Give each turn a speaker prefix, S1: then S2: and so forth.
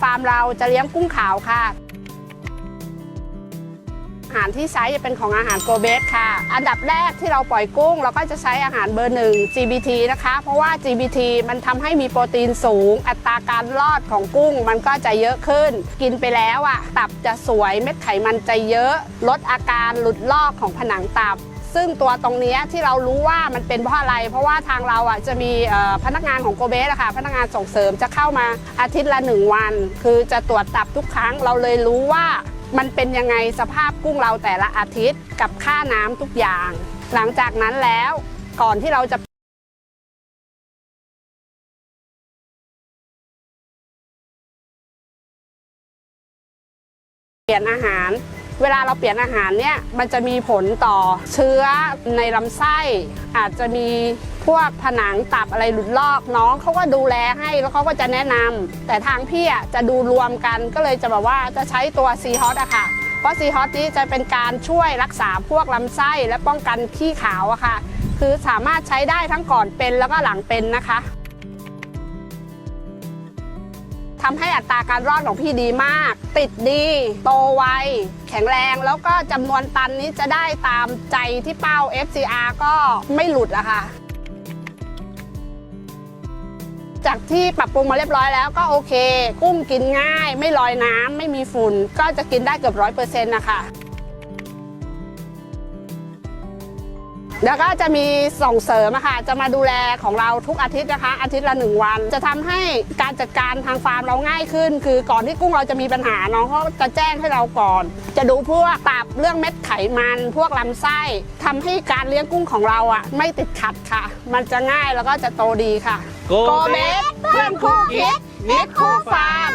S1: ฟาร์มเราจะเลี้ยงกุ้งขาวค่ะ อาหารที่ใช้จะเป็นของอาหารโกเบสค่ะ อันดับแรกที่เราปล่อยกุ้ง เราก็จะใช้อาหารเบอร์หนึ่ง GBT นะคะ เพราะว่า GBT มันทำให้มีโปรตีนสูง อัตราการรอดของกุ้งมันก็จะเยอะขึ้น กินไปแล้วอะตับจะสวยเม็ดไขมันจะเยอะ ลดอาการหลุดลอกของผนังตับ ซึ่งตัวตรงนี้ที่เรารู้ว่ามันเป็นเพราะอะไร เพราะว่าทางเราอะจะมีพนักงานของโกเบสอะค่ะพนักงานส่งเสริมจะเข้ามาอาทิตย์ละหนึ่งวัน คือจะตรวจตับทุกครั้งเราเลยรู้ว่ามันเป็นยังไงสภาพกุ้งเราแต่ละอาทิตย์กับค่าน้ำทุกอย่าง หลังจากนั้นแล้วก่อนที่เราจะเปลี่ยนอาหาร เวลาเราเปลี่ยนอาหารเนี่ยมันจะมีผลต่อเชื้อในลำไส้ อาจจะมีพวกผนังตับอะไรหลุดลอกน้องเขาก็ดูแลให้แล้วเขาก็จะแนะนำแต่ทางพี่อะจะดูรวมกันก็เลยจะแบบว่าจะใช้ตัวซีฮอตอะค่ะ เพราะซีฮอตนี้จะเป็นการช่วยรักษาพวกลำไส้และป้องกันขี้ขาวอะค่ะ คือสามารถใช้ได้ทั้งก่อนเป็นแล้วก็หลังเป็นนะคะ ทำให้อัตราการรอดของพี่ดีมาก ติดดี โตไว แข็งแรงแล้วก็จำนวนตันนี้จะได้ตามใจที่เป้า FCR ก็ไม่หลุดอะค่ะจากที่ปรับปรุงมาเรียบร้อยแล้วก็โอเค กุ้งกินง่าย ไม่ลอยน้ำไม่มีฝุ่น ก็จะกินได้เกือบร้อยเปอร์เซ็นต์นะคะ แล้วก็จะมีส่งเสริมอะค่ะจะมาดูแลของเราทุกอาทิตย์นะคะ อาทิตย์ละหนึ่งวัน จะทำให้การจัดการทางฟาร์มเราง่ายขึ้น คือก่อนที่กุ้งเราจะมีปัญหาน้องเขาจะแจ้งให้เราก่อน จะดูพวกตับเรื่องเม็ดไขมัน พวกลำไส้ทำให้การเลี้ยงกุ้งของเราอะไม่ติดขัดค่ะ มันจะง่ายแล้วก็จะโตดีค่ะ
S2: โก
S1: เบสเพื่อนคู่คิดมิตรคู่ฟาร์ม